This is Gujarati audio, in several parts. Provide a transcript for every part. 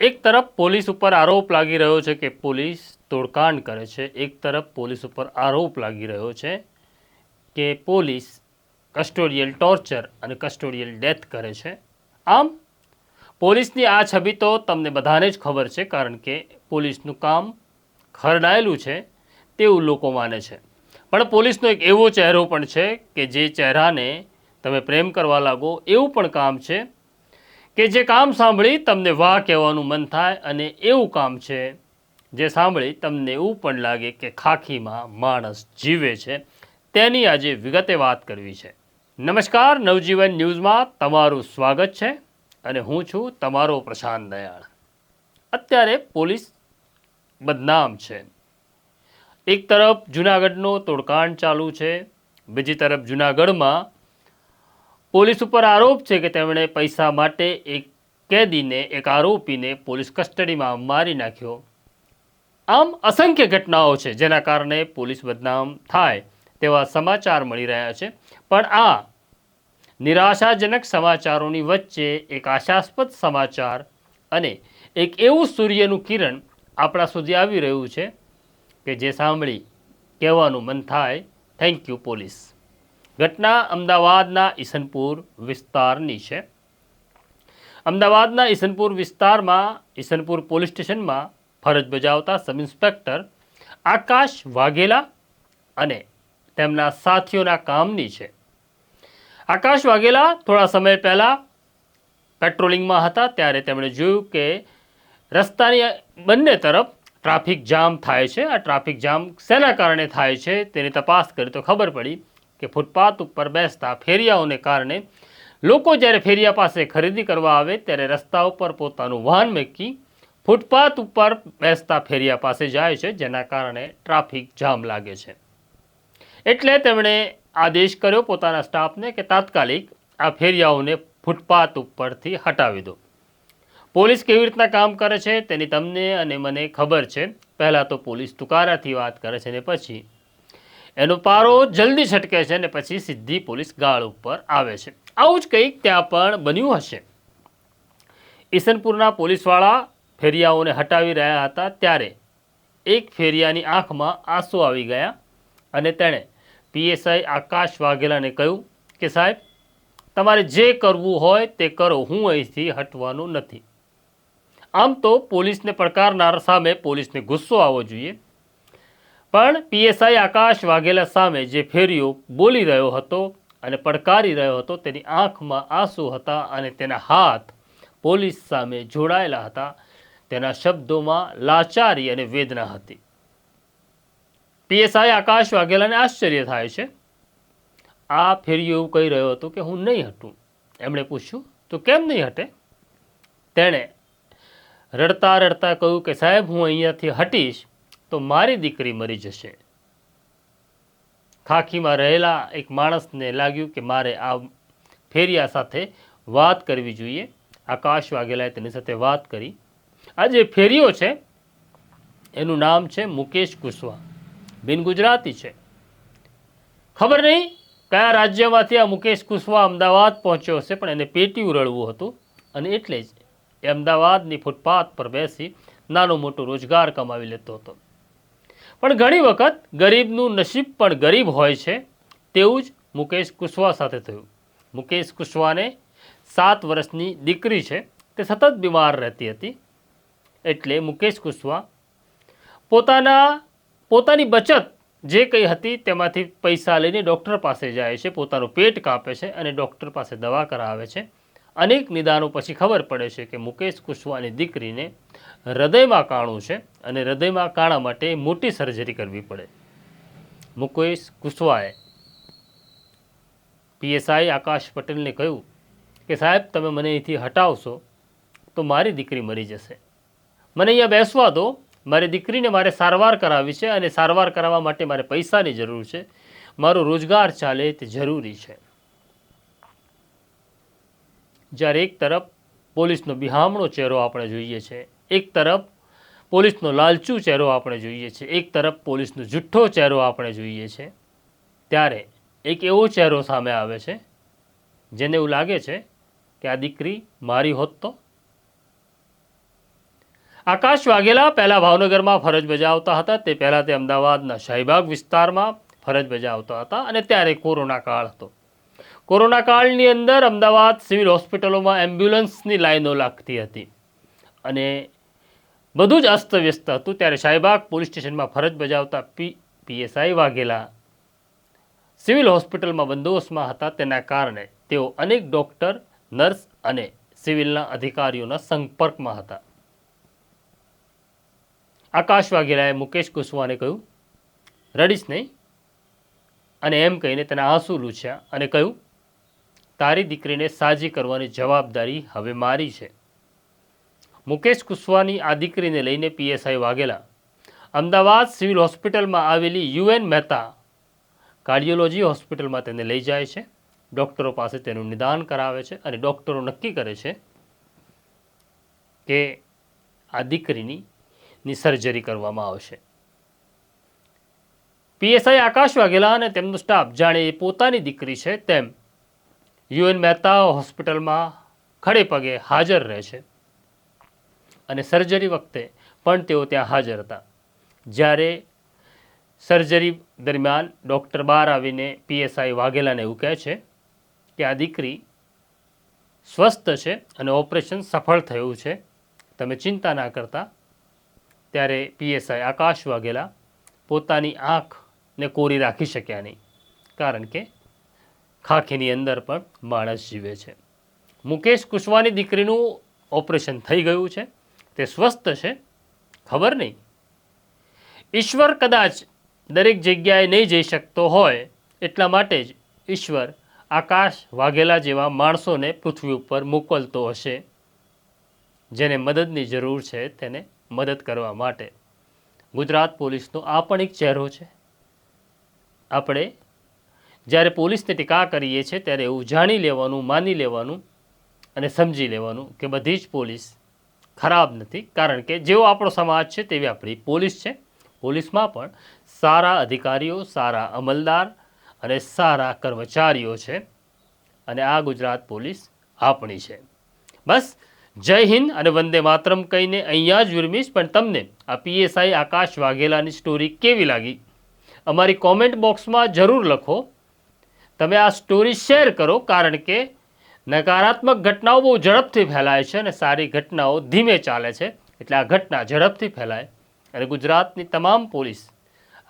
એક તરફ પોલીસ ઉપર આરોપ લાગી રહ્યો છે કે પોલીસ તોડકાંડ કરે છે. એક તરફ પોલીસ ઉપર આરોપ લાગી રહ્યો છે કે પોલીસ કસ્ટોડિયલ ટોર્ચર અને કસ્ટોડિયલ ડેથ કરે છે. આમ, પોલીસની આ છબી તો તમને બધાને જ ખબર છે, કારણ કે પોલીસનું કામ ખરડાયેલું છે તેવું લોકો માને છે. પણ પોલીસનો એક એવો ચહેરો પણ છે કે જે ચહેરાને તમે પ્રેમ કરવા લાગો એવું પણ કામ છે કે જે કામ સાંભળી તમને વાહ કહેવાનું મન થાય અને એવું કામ છે, જે સાંભળી તમને એવું પણ લાગે કે ખાખીમાં માણસ જીવે છે, તેની આજે વિગતે વાત કરવી છે. નમસ્કાર, નવજીવન ન્યૂઝમાં તમારું સ્વાગત છે અને હું છું તમારો પ્રશાંત દયાળ. અત્યારે પોલીસ બદનામ છે. એક તરફ જૂનાગઢનો તોડકાંડ ચાલુ છે, બીજી તરફ જૂનાગઢમાં પોલીસ ઉપર આરોપ છે કે તેમણે પૈસા માટે એક કેદીને, એક આરોપીને પોલીસ કસ્ટડીમાં મારી નાખ્યો. આમ અસંખ્ય ઘટનાઓ છે જેના કારણે પોલીસ બદનામ થાય તેવા સમાચાર મળી રહ્યા છે. પણ આ નિરાશાજનક સમાચારોની વચ્ચે એક આશાસ્પદ સમાચાર અને એક એવું સૂર્યનું કિરણ આપણા સુધી આવી રહ્યું છે કે જે સાંભળી કહેવાનું મન થાય. થેન્ક યુ પોલીસ ઘટના અમદાવાદના ઈસનપુર વિસ્તારની છે. અમદાવાદના ઈસનપુર વિસ્તારમાં ઈસનપુર પોલીસ સ્ટેશનમાં ફરજ બજાવતા સબ ઇન્સ્પેક્ટર આકાશ વાઘેલા અને તેમના સાથીઓના કામની છે. આકાશ વાઘેલા થોડા સમય પહેલાં પેટ્રોલિંગમાં હતા, ત્યારે તેમણે જોયું કે રસ્તાની બંને તરફ ટ્રાફિક જામ થાય છે. આ ટ્રાફિક જામ શેના કારણે થાય છે તેની તપાસ કરી તો ખબર પડી. કે ફૂટપાથ ઉપર બેસતા ફેરિયાઓને કારણે લોકો જ્યારે ફેરિયા પાસે ખરીદી કરવા આવે ત્યારે રસ્તા ઉપર પોતાનું વાહન મૂકી ફૂટપાથ ઉપર બેસતા ફેરિયા પાસે જાય છે, જેના કારણે ટ્રાફિક જામ લાગે છે. એટલે તેમણે આદેશ કર્યો પોતાના સ્ટાફને કે તાત્કાલિક આ ફેરિયાઓને ફૂટપાથ ઉપરથી હટાવી દો. પોલીસ કેવી રીતના કામ કરે છે તેની તમને અને મને ખબર છે. પહેલાં તો પોલીસ તુકારાથી વાત કરે છે ને પછી એનો પારો જલ્દી છટકે છે ને પછી સીધી પોલીસ ગાળ ઉપર આવે છે. આવું જ કંઈક ત્યાં પણ બન્યું હશે. ઈસનપુરના પોલીસવાળા ફેરિયાઓને હટાવી રહ્યા હતા ત્યારે એક ફેરિયાની આંખમાં આંસુ આવી ગયા અને તેણે પીએસઆઈ આકાશ વાઘેલાને કહ્યું કે, સાહેબ, તમારે જે કરવું હોય તે કરો, હું અહીંથી હટવાનું નથી. આમ તો પોલીસને પડકારનાર સામે પોલીસને ગુસ્સો આવવો જોઈએ. પણ પીએસઆઈ આકાશ વાઘેલા સામે જે ફેરિયો બોલી રહ્યો હતો અને પડકારી રહ્યો હતો, તેની આંખમાં આંસુ હતા અને તેના હાથ પોલીસ સામે જોડાયેલા હતા. તેના શબ્દોમાં લાચારી અને વેદના હતી. પીએસઆઈ આકાશ વાઘેલાને આશ્ચર્ય થાય છે. આ ફેરીઓ એવું કહી રહ્યો હતો કે હું નહીં હટું. એમણે પૂછ્યું, તો કેમ નહીં હટે? તેણે રડતા રડતા કહ્યું કે, સાહેબ, હું અહીંયાથી હટીશ તો મારી દીકરી મરી જશે. ખાખીમાં રહેલા એક માણસને લાગ્યું કે મારે આ ફેરિયા સાથે વાત કરવી જોઈએ. આકાશ વાઘેલાએ તેની સાથે વાત કરી. આ જે ફેરિયો છે, એનું નામ છે મુકેશ કુશવા બિન ગુજરાતી છે. ખબર નહીં કયા રાજ્યમાંથી આ મુકેશ કુશવા અમદાવાદ પહોંચ્યો હશે, પણ એને પેટી ઉરળવું હતું અને એટલે જ એ અમદાવાદની ફૂટપાથ પર બેસી નાનો મોટો રોજગાર કમાવી લેતો હતો. પણ ઘણી વખત ગરીબનું નસીબ પણ ગરીબ હોય છે, તેવું જ મુકેશ કુશવા સાથે થયું. મુકેશ કુશવાને સાત વર્ષની દીકરી છે, તે સતત બીમાર રહેતી હતી. એટલે મુકેશ કુશવા પોતાના, પોતાની બચત જે કંઈ હતી તેમાંથી પૈસા લઈને ડૉક્ટર પાસે જાય છે, પોતાનું પેટ કાપે છે અને ડૉક્ટર પાસે દવા કરાવે છે. અનેક નિદાનો પછી ખબર પડે છે કે મુકેશ કુશવાની દીકરીને હૃદયમાં કાણું છે અને હૃદયમાં કાણા માટે મોટી સર્જરી કરવી પડે. મુકેશ કુશવાએ પીએસઆઈ આકાશ પટેલને કહ્યું કે, સાહેબ, તમે મને અહીંથી હટાવશો તો મારી દીકરી મરી જશે. મને અહીંયા બેસવા દો. મારી દીકરીને મારે સારવાર કરાવવી છે અને સારવાર કરાવવા માટે મારે પૈસાની જરૂર છે. મારો રોજગાર ચાલે તે જરૂરી છે. જ્યારે એક તરફ પોલીસનો બિહામણો ચહેરો આપણે જોઈએ છે, એક તરફ પોલીસનો લાલચુ ચહેરો આપણે જોઈએ છે, એક તરફ પોલીસનો જુઠ્ઠો ચહેરો આપણે જોઈએ છે, ત્યારે એક એવો ચહેરો સામે આવે છે, જેને એવું લાગે છે કે આ દીકરી મારી હોત તો? આકાશ વાઘેલા પહેલાં ભાવનગરમાં ફરજ બજાવતા હતા, તે પહેલાં તે અમદાવાદના શાહીબાગ વિસ્તારમાં ફરજ બજાવતા હતા અને ત્યારે કોરોના કાળ હતો. કોરોના કાળની અંદર અમદાવાદ સિવિલ હોસ્પિટલોમાં એમ્બ્યુલન્સની લાઈનો લાગતી હતી. અને બધું જ અસ્તવ્યસ્ત હતું. ત્યારે શાહીબાગ પોલીસ સ્ટેશનમાં ફરજ બજાવતા પી, પીએસઆઈ વાઘેલા સિવિલ હોસ્પિટલમાં બંદોબસ્તમાં હતા. તેના કારણે તેઓ અનેક ડૉક્ટર, નર્સ અને સિવિલના અધિકારીઓના સંપર્કમાં હતા. આકાશ વાઘેલાએ મુકેશ કુશવાને કહ્યું, રડીશ નહીં. અને એમ કહીને તેના આંસુ લૂછ્યા અને કહ્યું તારી દીકરીને સાજી કરવાની જવાબદારી હવે મારી છે. મુકેશ કુશવાની આ દીકરીને લઈને પીએસઆઈ વાઘેલા. અમદાવાદ સિવિલ હોસ્પિટલમાં આવેલી યુએન મહેતા કાર્ડિયોલોજી હોસ્પિટલમાં તેને લઈ જાય છે. ડૉક્ટરો પાસે તેનું નિદાન કરાવે છે અને ડૉક્ટરો નક્કી કરે છે કે આ દીકરીની સર્જરી કરવામાં આવશે. પીએસઆઈ આકાશ વાઘેલા અને તેમનો સ્ટાફ જાણે એ પોતાની દીકરી છે તેમ યુએન મહેતા હોસ્પિટલમાં ખડે પગે હાજર રહે છે. અને સર્જરી વખતે પણ તેઓ ત્યાં હાજર હતા. જ્યારે સર્જરી દરમિયાન ડૉક્ટર બહાર આવીને પીએસઆઈ વાઘેલાને એવું કહે છે કે આ દીકરી સ્વસ્થ છે અને ઓપરેશન સફળ થયું છે. તમે ચિંતા ના કરતા. ત્યારે પીએસઆઈ આકાશ વાઘેલા પોતાની આંખને કોરી રાખી શક્યા નહીં. કારણ કે ખાખીની અંદર પણ માણસ જીવે છે. મુકેશ કુશવાની દીકરીનું ઓપરેશન થઈ ગયું છે. તે સ્વસ્થ છે. ખબર નહીં? ઈશ્વર કદાચ દરેક જગ્યાએ નહીં જઈ શકતો હોય એટલા માટે જ ઈશ્વર આકાશ વાઘેલા જેવા માણસોને પૃથ્વી ઉપર મોકલતો હશે, જેને મદદની જરૂર છે તેને મદદ કરવા માટે. ગુજરાત પોલીસનો આ પણ એક ચહેરો છે. આપણે જ્યારે પોલીસને ટીકા કરીએ છીએ ત્યારે એવું જાણી લેવાનું, માની લેવાનું અને સમજી લેવાનું કે બધી જ પોલીસ ખરાબ નથી. કારણ કે જેવો આપણો સમાજ છે તેવી આપણી પોલીસ છે. પોલીસમાં પણ સારા અધિકારીઓ, સારા અમલદાર અને સારા કર્મચારીઓ છે અને આ ગુજરાત પોલીસ આપણી છે. બસ, જય હિન્દ અને વંદે માતરમ કહીને અહીંયા જ વિરમીશ. પણ તમને આ પીએસઆઈ આકાશ વાઘેલાની સ્ટોરી કેવી લાગી? અમારી કોમેન્ટ બોક્સમાં જરૂર લખો. તમે આ સ્ટોરી શેર કરો, કારણ કે નકારાત્મક ઘટનાઓ બહુ ઝડપથી ફેલાય છે અને સારી ઘટનાઓ ધીમે ચાલે છે. એટલે આ ઘટના ઝડપથી ફેલાય અને ગુજરાતની તમામ પોલીસ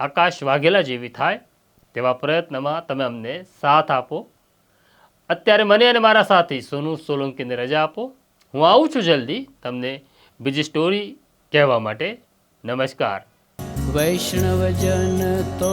આકાશ વાઘેલા જેવી થાય તેવા પ્રયત્નમાં તમે અમને સાથ આપો. અત્યારે મને અને મારા સાથી સોનુ સોલંકીને રજા આપો. હું આવું છું જલ્દી. તમને બીજી સ્ટોરી કહેવા માટે નમસ્કાર. વૈષ્ણવજન તો